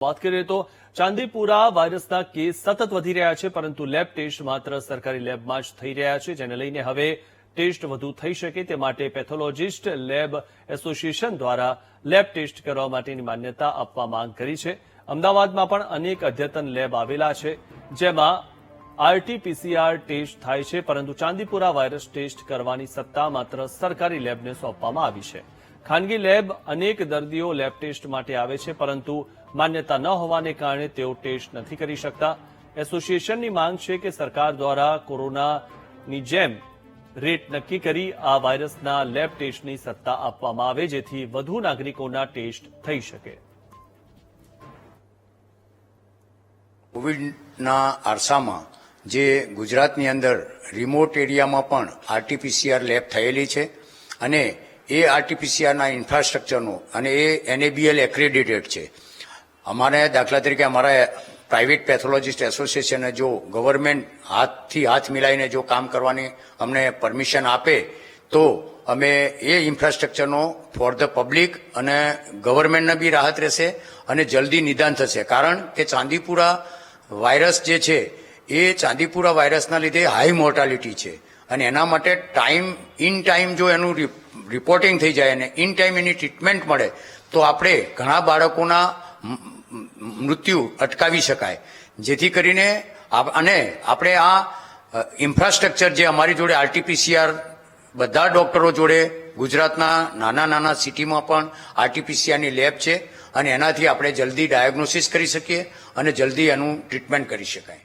વાત કરીએ તો ચાંદીપુરા વાયરસના કેસ સતત વધી રહ્યા છે, પરંતુ લેબ ટેસ્ટ માત્ર સરકારી લેબમાં જ થઈ રહ્યા છે, જેને લઈને હવે ટેસ્ટ વધુ થઈ શકે તે માટે પેથોલોજીસ્ટ લેબ એસોસિએશન દ્વારા લેબ ટેસ્ટ કરવા માટેની માન્યતા આપવા માંગ કરી છે. અમદાવાદમાં પણ અનેક અદ્યતન લેબ આવેલા છે, જેમાં આરટીપીસીઆર ટેસ્ટ થાય છે, પરંતુ ચાંદીપુરા વાયરસ ટેસ્ટ કરવાની સત્તા માત્ર સરકારી લેબને સોંપવામાં આવી છે. ખાનગી લેબ અનેક દર્દીઓ લેબ ટેસ્ટ માટે આવે છે, પરંતુ માન્યતા ન હોવાને કારણે તેઓ ટેસ્ટ નથી કરી શકતા. એસોસિએશનની માંગ છે કે સરકાર દ્વારા કોરોનાની જેમ રેટ નક્કી કરી આ વાયરસના લેબ ટેસ્ટની સત્તા આપવામાં આવે, જેથી વધુ નાગરિકોના ટેસ્ટ થઈ શકે. કોવિડના આરસામાં જે ગુજરાતની અંદર રિમોટ એરિયામાં પણ આરટીપીસીઆર લેબ થયેલી છે અને એ આરટીપીસીઆરના ઇન્ફ્રાસ્ટ્રક્ચરનો અને એ એનએબીએલ એક્રેડિટેડ છે. અમારે દાખલા તરીકે અમારા પ્રાઇવેટ પેથોલોજીસ્ટ એસોસિએશને જો ગવર્મેન્ટ હાથથી હાથ મિલાઈને જો કામ કરવાની અમને પરમિશન આપે, તો અમે એ ઇન્ફ્રાસ્ટ્રક્ચરનો ફોર ધ પબ્લિક અને ગવર્મેન્ટને બી રાહત રહેશે અને જલ્દી નિદાન થશે. કારણ કે ચાંદીપુરા વાયરસ જે છે, એ ચાંદીપુરા વાયરસના લીધે હાઈ મોર્ટાલિટી છે. અને એના માટે ટાઈમ ઇન ટાઈમ જો એનું રિપોર્ટિંગ થઈ જાય અને ઇન ટાઈમ એની ટ્રીટમેન્ટ મળે, તો આપણે ઘણા બાળકોના મૃત્યુ અટકાવી શકાય. જેથી કરીને અને આપણે આ ઇન્ફ્રાસ્ટ્રક્ચર જે અમારી જોડે આરટીપીસીઆર બધા ડોક્ટરો જોડે, ગુજરાતના નાના નાના સિટીમાં પણ આરટીપીસીઆરની લેબ છે, અને એનાથી આપણે જલ્દી ડાયગ્નોસિસ કરી શકીએ અને જલ્દી એનું ટ્રીટમેન્ટ કરી શકાય.